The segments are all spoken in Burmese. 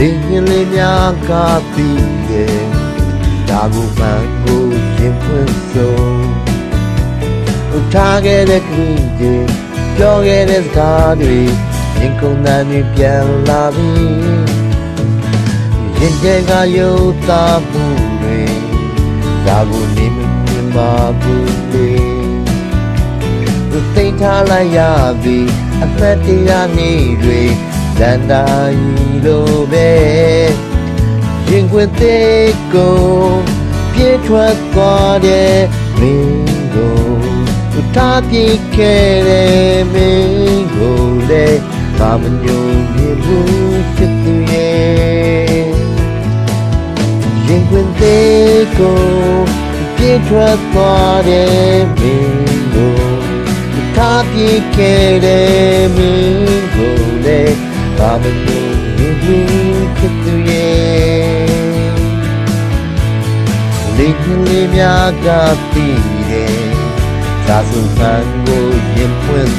များကပြီးတယ်ဒါကိုမှန်ကိုရင်ဖွင့်ဆုံးဥထားခဲ့တဲ့ကလေးတွေပြောခဲ့တဲ့စကားတွေရင်ကုန်တဲ့တွေပြန်လာပြီရင်တဲ့ကယုတ်သားမှုတွေဒါကိုနေမမြင်ပါဘူးလေသူသိမ်းထားလိုက်ရပြီအသက်တရားနေတွေ လန်တာကြီးလိုပဲရင်ခွင်သေးကိုပြေးထွက်သွားတဲ့မင်းကိုသူထားပြေးခဲ့တဲ့မင်းကိုလည်းဘာမညုံမြင်ဘူးချစ်သူရဲ့ရင်ခွင်သေးကိုပြေးထွက်သွားတဲ့မင်းကိုသူထားပြေးခဲ့တဲ့မင်းကို လည်းဘာမညုံမြင်ဘူးချစ်သူရဲ့လေးကလေးများကပြီးတယ်သာစုဆန်းကိုရင်ဖွင့်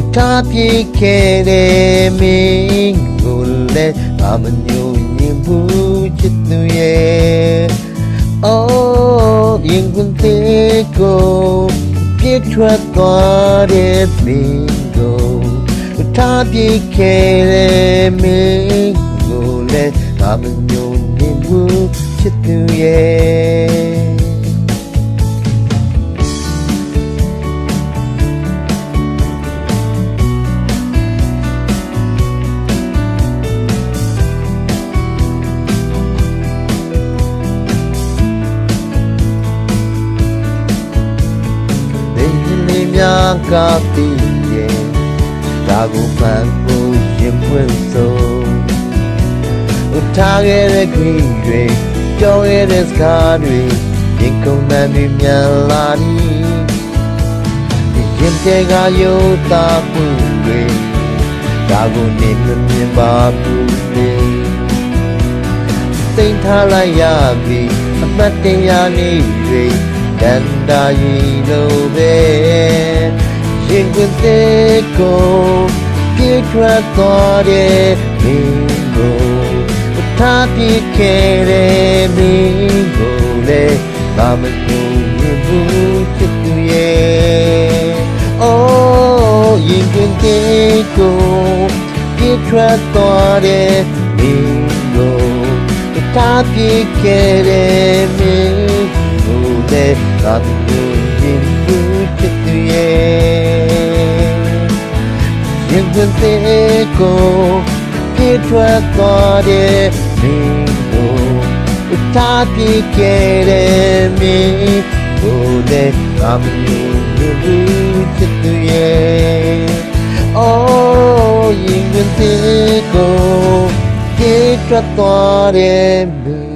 ကိုထားပြေခဲ့တယ်မင်းကိုလည်းအမညိုညင်ဘူးချစ်သူရဲ့အော်ရင်ကုန်တဲ့ကိုပြစ်ထွက်သွားတဲ့မင်းကိုထားပြေခဲ့တယ်မင်းကိုလည်းအမညိုညင်ဘူးချစ်သူရဲ့ များကပြီးရဲ့ဒါကိုပန်းကိုရင်ပွင့်ဆုံးဥထားခဲ့တဲ့ခရီးတွေကြောက်ခဲ့တဲ့စကားတွေရင်ကုန်တဲ့တွေမြန်လာသည်ရင်တဲ့ကယုတ်တာမှုတွေဒါကိုနေမမြင်ပါဘူးလေသိမ်းထားလိုက်ရပြီအမတ်တရားနေတွေ တန်တာရီလိုပဲရင်ခွင်သေးကိုပြေးထွက်သွားတဲ့မင်းကိုထားပြေးခဲ့တဲ့မင်းကိုလည်းဘာမလို့မြင် ဘူးချစ်သူရဲ့ Oh, you can take go. Get trapped on it, bingo. The top you get it, bingo. Let nothing in you to yeah. You can take go. Get trapped on it, bingo. The top you get it, bingo. Let nothing in you to yeah. Oh, you can take go. Get trapped on it, bingo.